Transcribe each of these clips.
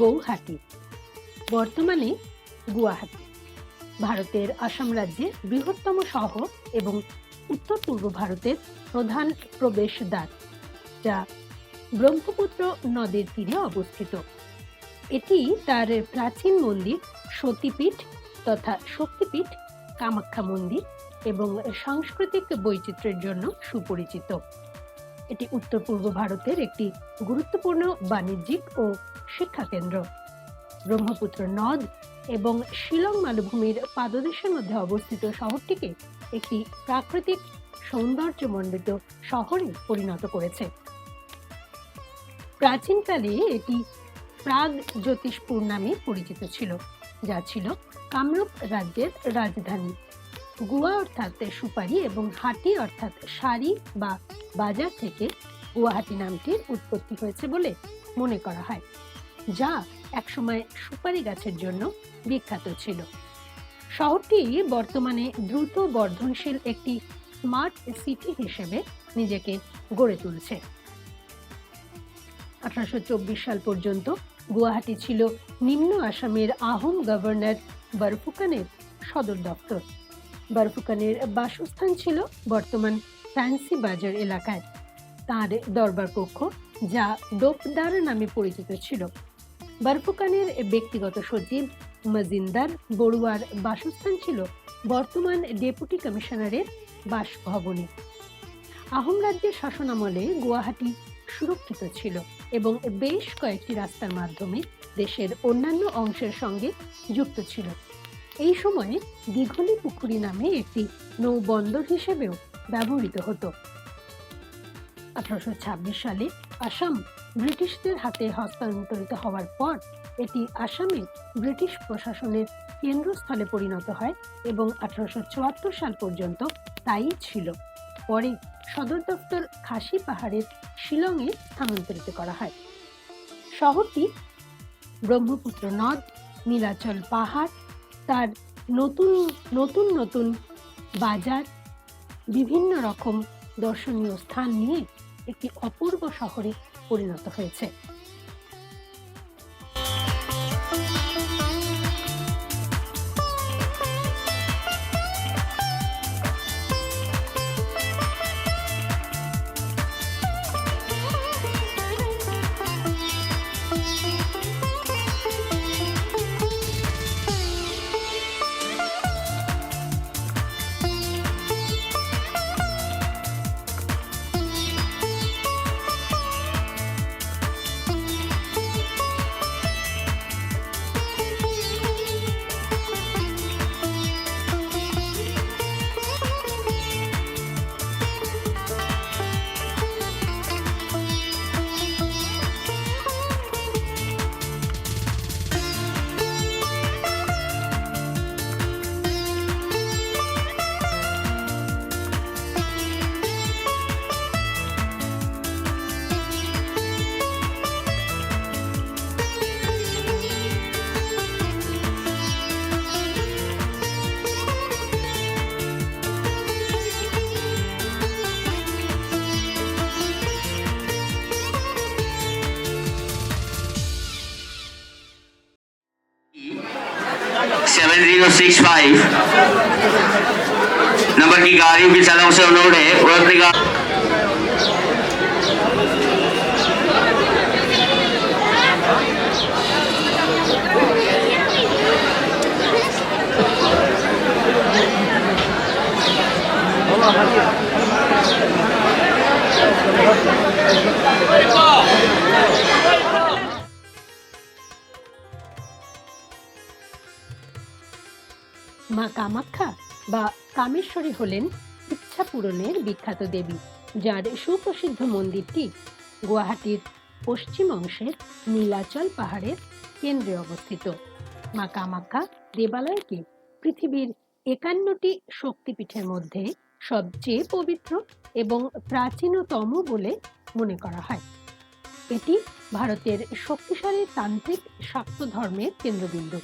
গৌহাটি, বর্তমানে গুয়াহাটি, ভারতের আসাম রাজ্যের বৃহত্তম শহর এবং উত্তর পূর্ব ভারতের প্রধান প্রবেশদ্বার, যা ব্রহ্মপুত্র নদীর তীরে অবস্থিত। এটি তার প্রাচীন মন্দির সতীপীঠ তথা শক্তিপীঠ, কামাখ্যা মন্দির এবং সাংস্কৃতিক বৈচিত্র্যের জন্য সুপরিচিত। এটি উত্তর পূর্ব ভারতের একটি গুরুত্বপূর্ণ বাণিজ্যিক ও শিক্ষা কেন্দ্র। ব্রহ্মপুত্র নদ এবং শিলং মালভূমির পাদদেশের মধ্যে অবস্থিত শহরটিকে একটি প্রাকৃতিক সৌন্দর্যমণ্ডিত শহরে পরিণত করেছে। প্রাচীনকালে এটি প্রাগ জ্যোতিষপুর নামে পরিচিত ছিল, যা ছিল কামরূপ রাজ্যের রাজধানী। গুয়া অর্থাৎ সুপারি এবং হাটি অর্থাৎ শাড়ি বা বাজার থেকে গুয়াহাটি নামটির উৎপত্তি হয়েছে বলে মনে করা হয়। যা একসময় সুপারি গাছের জন্য বিখ্যাত ছিল। শহরটি বর্তমানে দ্রুত বর্ধনশীল একটি স্মার্ট সিটি হিসেবে নিজেকে গড়ে তুলছে। আঠারোশো সাল পর্যন্ত গুয়াহাটি ছিল নিম্ন আসামের আহোম গভর্নর বরফুকানের সদর দপ্তর। বরফুকানের বাসস্থান ছিল বর্তমান ফ্যান্সি বাজার এলাকায়। তার দরবার কক্ষ যা ডোপদার নামে পরিচিত ছিল। বরফুকানের ব্যক্তিগত সচিব মজিন্দার বড়ুয়ার বাসস্থান ছিল বর্তমান ডেপুটি কমিশনারের বাসভবনে। আহোম রাজ্যের শাসনামলে গুয়াহাটি সুরক্ষিত ছিল এবং বেশ কয়েকটি রাস্তার মাধ্যমে দেশের অন্যান্য অংশের সঙ্গে যুক্ত ছিল। এই সময়ে দীঘলি পুকুরি নামে একটি নৌবন্দর হিসেবেও ব্যবহৃত হতো। আঠারোশো ছাব্বিশ সালে আসাম ব্রিটিশদের হাতে হস্তান্তরিত হওয়ার পর, এটি আসামে ব্রিটিশ প্রশাসনের কেন্দ্রস্থলে পরিণত হয় এবং আঠারোশো চুয়াত্তর সাল পর্যন্ত তাই ছিল। পরে সদর দপ্তর খাসি পাহাড়ের শিলংয়ে স্থানান্তরিত করা হয়। শহরটি ব্রহ্মপুত্র নদ, নীলাচল পাহাড়, তার নতুন নতুন নতুন বাজার, বিভিন্ন রকম দর্শনীয় স্থান নিয়ে একটি অপূর্ব শহরে পরিণত হয়েছে। सिक्स फाइव नंबर की गाड़ी की चालकों से अनुरोध है गा- কামেশ্বরী হলেন ইচ্ছা পূরণের বিখ্যাত দেবী, যার সুপ্রসিদ্ধ মন্দিরটি গুয়াহাটির পশ্চিম অংশের নীলাচল পাহাড়ের কেন্দ্রে অবস্থিত। মা কামাখ্যা দেবালয়কে পৃথিবীর একান্নটি শক্তিপীঠের মধ্যে সবচেয়ে পবিত্র এবং প্রাচীনতম বলে মনে করা হয়। এটি ভারতের শক্তিশালী তান্ত্রিক শাক্ত ধর্মের কেন্দ্রবিন্দু।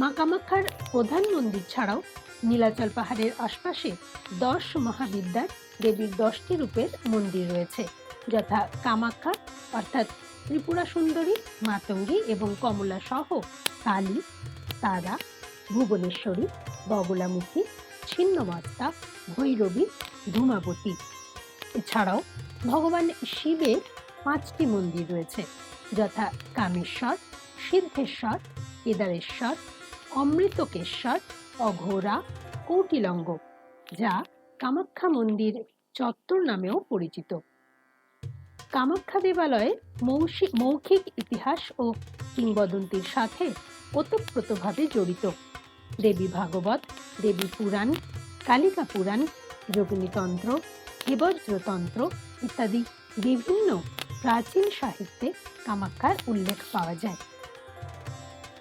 মা কামাখ্যার প্রধান মন্দির ছাড়াও নীলাচল পাহাড়ের আশপাশে দশ মহাবিদ্যার দেবীর দশটি রূপের মন্দির রয়েছে, যথা কামাখ্যা, অর্থাৎ ত্রিপুরা সুন্দরী, মাতঙ্গী এবং কমলা সহ কালী, তারা, ভুবনেশ্বরী, বগলামুখী ছিন্নমস্তা ভৈরবী, ধূমাবতী। এছাড়াও ভগবান শিবের পাঁচটি মন্দির রয়েছে, যথা কামেশ্বর, সিদ্ধেশ্বর, কেদারেশ্বর, অমৃতকেশ্বর অঘোরা কৌটিলঙ্গ, যা কামাখ্যা মন্দির চত্বর নামেও পরিচিত। কামাখ্যা দেবালয়ে মৌখিক ইতিহাস ও কিংবদন্তির সাথে ওতপ্রোতভাবে জড়িত। দেবী ভাগবত, দেবী পুরাণ, কালিকা পুরাণ, যোগিনীতন্ত্র, হেবজ্রতন্ত্র ইত্যাদি বিভিন্ন প্রাচীন সাহিত্যে কামাখ্যার উল্লেখ পাওয়া যায়।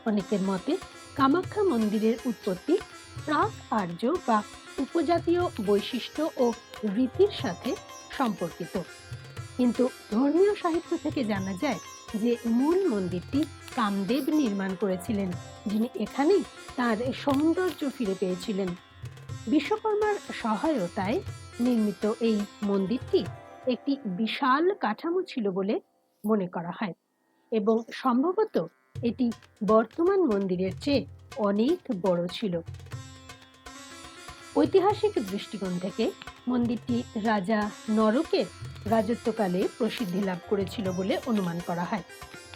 অনেকের মতে কামাখ্যা মন্দিরের উৎপত্তি, প্রাক আর্য বা উপজাতীয় বৈশিষ্ট্য ও রীতির সাথে সম্পর্কিত। কিন্তু ধর্মীয় সাহিত্য থেকে জানা যায় যে মূল মন্দিরটি কামদেব নির্মাণ করেছিলেন, যিনি এখানেই তার সৌন্দর্য ফিরে পেয়েছিলেন। বিশ্বকর্মার সহায়তায় নির্মিত এই মন্দিরটি একটি বিশাল কাঠামো ছিল বলে মনে করা হয় এবং সম্ভবত এটি বর্তমান মন্দিরের চেয়ে অনেক বড় ছিল। ঐতিহাসিক দৃষ্টিকোণ থেকে মন্দিরটি রাজা নরকের রাজত্বকালে প্রসিদ্ধি লাভ করেছিল বলে অনুমান করা হয়,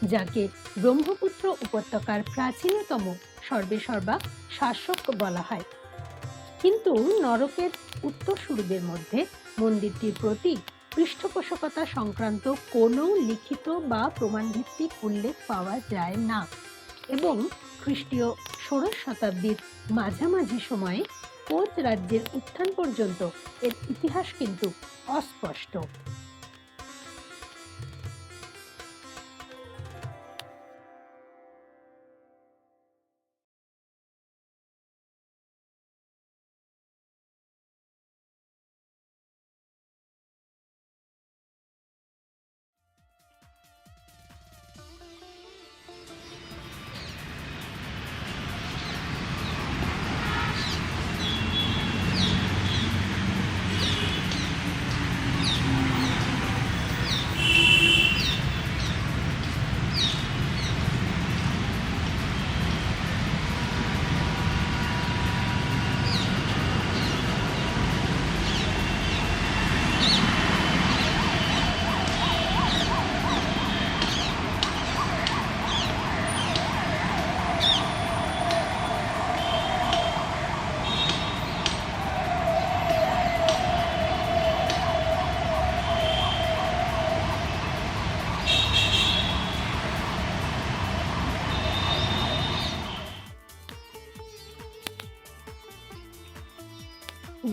যাকে ব্রহ্মপুত্র উপত্যকার প্রাচীনতম সর্বেসর্বা শাসক বলা হয়। কিন্তু নরকের উত্তরসূরিদের মধ্যে মন্দিরটির প্রতি পৃষ্ঠপোষকতা সংক্রান্ত কোনো লিখিত বা প্রমাণভিত্তিক উল্লেখ পাওয়া যায় না। এবং খ্রিস্টীয় ষোড়শ শতাব্দীর মাঝামাঝি সময়ে কোচ রাজ্যের উত্থান পর্যন্ত এর ইতিহাস কিন্তু অস্পষ্ট।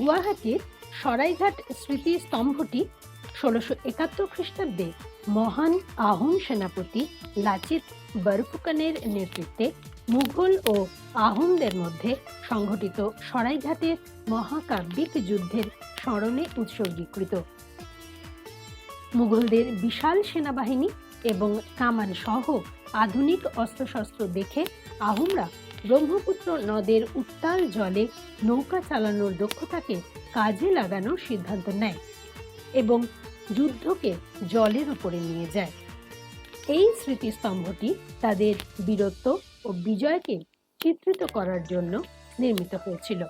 গুয়াহাটির সরাইঘাট স্মৃতি স্তম্ভটি ষোলোশো একাত্তর খ্রিস্টাব্দে মহান আহোম সেনাপতি লাচিত বরফুকানের নেতৃত্বে মুঘল ও আহোমদের মধ্যে সংঘটিত সরাইঘাটের মহাকাব্যিক যুদ্ধের স্মরণে উৎসর্গীকৃত। মুঘলদের বিশাল সেনাবাহিনী এবং কামান সহ আধুনিক অস্ত্রশস্ত্র দেখে আহোমরা ব্রহ্মপুত্র নদের উত্তাল জলে নৌকা চালানোর দক্ষতাকে কাজে লাগানোর সিদ্ধান্ত নেয় এবং যুদ্ধকে জলের উপরে নিয়ে যায়। এই স্মৃতিস্তম্ভটি তাদের বীরত্ব ও বিজয়কে চিত্রিত করার জন্য নির্মিত হয়েছিল।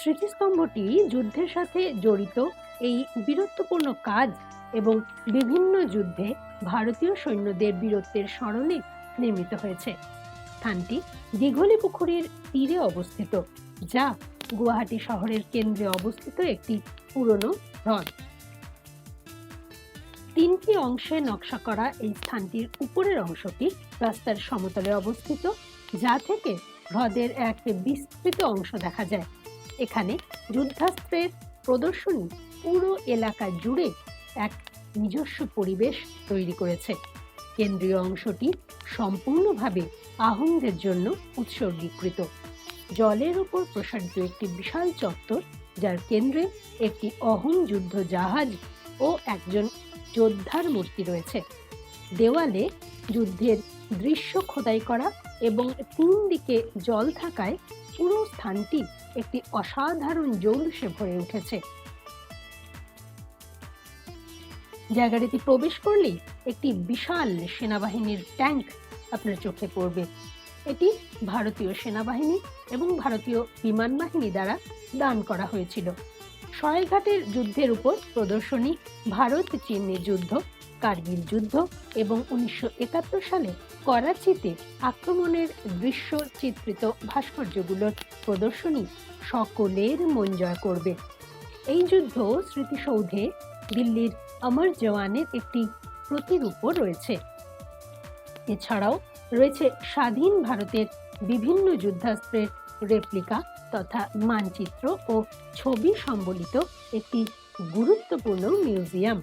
স্মৃতিস্তম্ভটি যুদ্ধের সাথে জড়িত এই বীরত্বপূর্ণ কাজ এবং বিভিন্ন যুদ্ধে ভারতীয় সৈন্যদের বীরত্বের স্মরণে নির্মিত হয়েছে। স্থানটি দিঘলি পুকুরের তীরে অবস্থিত, যা গুয়াহাটি শহরের কেন্দ্রে অবস্থিত একটি পুরনো হ্রদ। তিনটি অংশে নকশা করা এই স্থানটির উপরের অংশটি রাস্তার সমতলে অবস্থিত, যা থেকে হ্রদের এক বিস্তৃত অংশ দেখা যায়। এখানে যুদ্ধাস্ত্রের প্রদর্শনী পুরো এলাকা জুড়ে এক নিজস্ব পরিবেশ তৈরি করেছে। কেন্দ্রীয় অংশটি সম্পূর্ণভাবে আহোমদের জন্য উৎসর্গীকৃত। জলের উপর প্রসারিত একটি বিশাল চত্বর, যার কেন্দ্রে একটি অহোম যুদ্ধ জাহাজ ও একজন যোদ্ধার মূর্তি রয়েছে। দেওয়ালে যুদ্ধের দৃশ্য খোদাই করা এবং তিন দিকে জল থাকায় পুরো স্থানটি একটি অসাধারণ জৌলুসে ভরে উঠেছে। জায়গাটিতে প্রবেশ করলেই একটি বিশাল সেনাবাহিনীর ট্যাঙ্ক আপনার চোখে পড়বে। এটি ভারতীয় সেনাবাহিনী এবং ভারতীয় বিমান বাহিনী দ্বারা দান করা হয়েছিল। সয়াইঘাটের যুদ্ধের উপর প্রদর্শনী, ভারত চীনের যুদ্ধ, কার্গিল যুদ্ধ এবং উনিশশো একাত্তর সালে করাচিতে আক্রমণের দৃশ্য চিত্রিত ভাস্কর্যগুলোর প্রদর্শনী সকলের মন জয় করবে। এই যুদ্ধ স্মৃতিসৌধে দিল্লির অমর জওয়ানের একটি প্রতিরূপও রয়েছে। এছাড়াও রয়েছে স্বাধীন ভারতের বিভিন্ন যুদ্ধাস্ত্রের রেপ্লিকা তথা মানচিত্র ও ছবি সম্বলিত একটি গুরুত্বপূর্ণ museum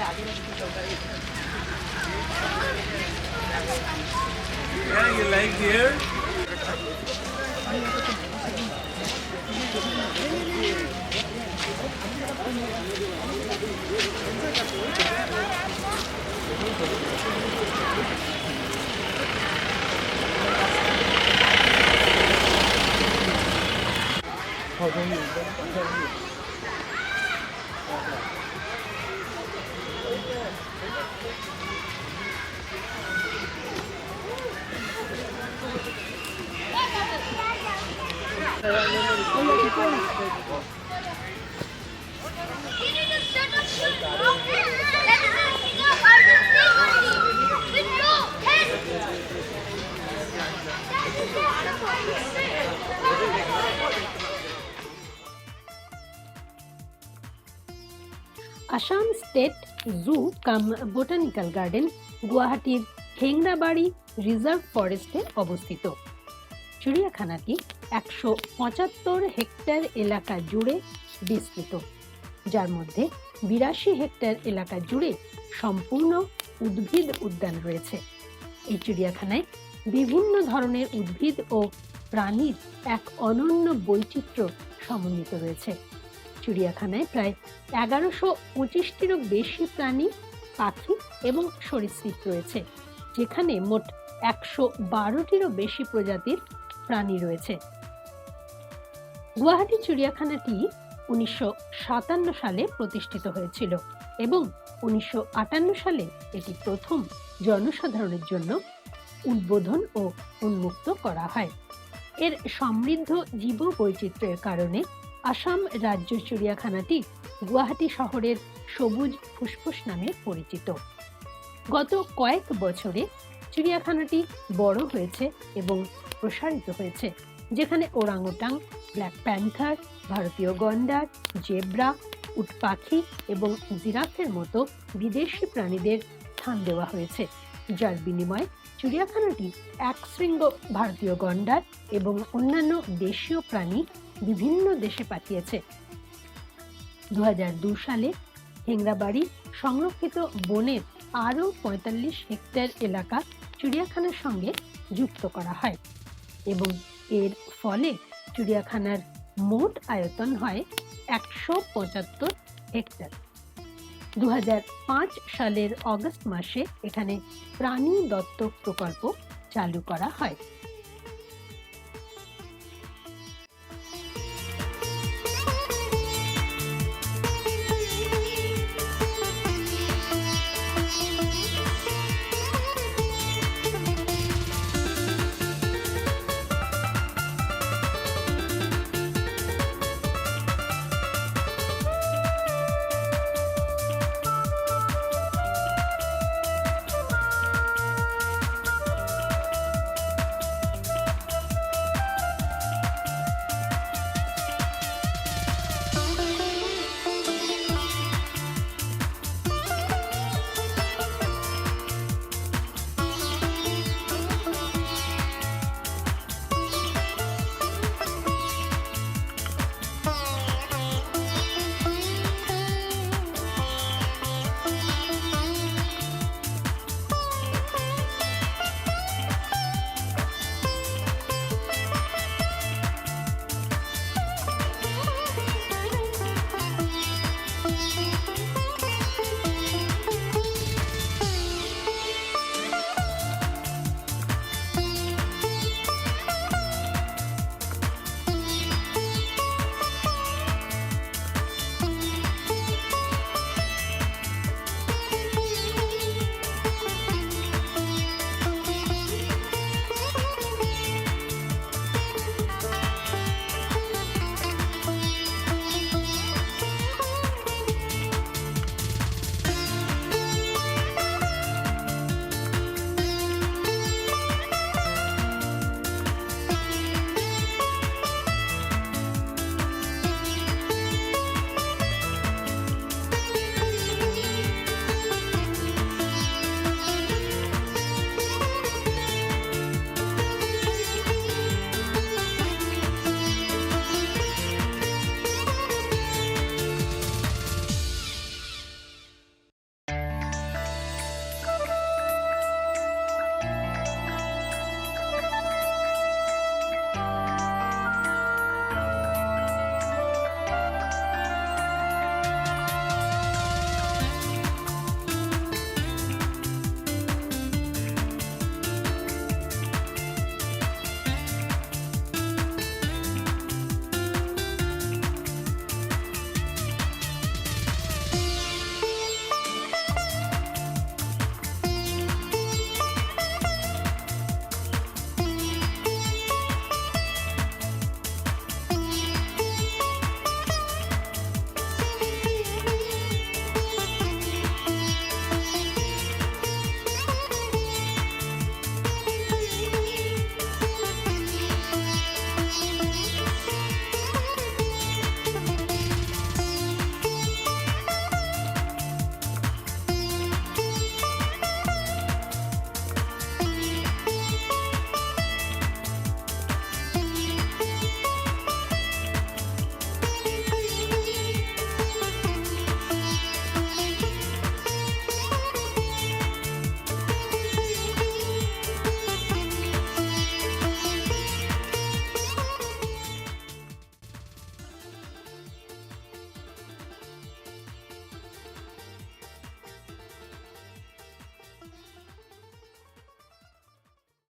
Yeah, you like here? Oh, thank you. Thank you. Assam State zoo cum botanical garden গুয়াহাটির হেংরাবাড়ি রিজার্ভ ফরেস্টে অবস্থিত। চিড়িয়াখানাটি একশো পঁচাত্তর হেক্টর এলাকা জুড়ে বিস্তৃত। যার মধ্যে বিরাশি হেক্টর এলাকা জুড়ে সম্পূর্ণ উদ্ভিদ উদ্যান রয়েছে। এই চিড়িয়াখানায় বিভিন্ন ধরনের উদ্ভিদ ও প্রাণীর এক অনন্য বৈচিত্র্য সমন্বিত রয়েছে। চিড়িয়াখানায় প্রায় এগারোশো পঁচিশটিরও বেশি প্রাণী, পাখি এবং সরীসৃপ রয়েছে, যেখানে মোট একশো বারোটিরও বেশি প্রজাতির প্রাণী রয়েছে। গুয়াহাটি চিড়িয়াখানাটি উনিশশো সাতান্ন সালে প্রতিষ্ঠিত হয়েছিল এবং উনিশশো আটান্ন সালে এটি প্রথম জনসাধারণের জন্য উদ্বোধন ও উন্মুক্ত করা হয়। এর সমৃদ্ধ জীববৈচিত্র্যের কারণে আসাম রাজ্য চিড়িয়াখানাটি গুয়াহাটি শহরের সবুজ ফুসফুস নামে পরিচিত। গত কয়েক বছরে চিড়িয়াখানাটি বড় হয়েছে এবং প্রসারিত হয়েছে, যেখানে ওরাংওটাং ব্ল্যাক প্যান্থার, ভারতীয় গন্ডার, জেব্রা উট পাখি এবং জিরাফের মতো বিদেশি প্রাণীদের স্থান দেওয়া হয়েছে, যার বিনিময়ে চিড়িয়াখানাটি এক শৃঙ্গ ভারতীয় গন্ডার এবং অন্যান্য দেশীয় প্রাণী বিভিন্ন দেশে পাঠিয়েছে। দু সালে হেংরাবাড়ি সংরক্ষিত বনের আরও পঁয়তাল্লিশ হেক্টর এলাকা চিড়িয়াখানার সঙ্গে যুক্ত করা হয় এবং এর ফলে চিড়িয়াখানার মোট আয়তন হয় একশো পঁচাত্তর হেক্টর। দুহাজার পাঁচ সালের অগস্ট মাসে এখানে প্রাণী দত্তক প্রকল্প চালু করা হয়।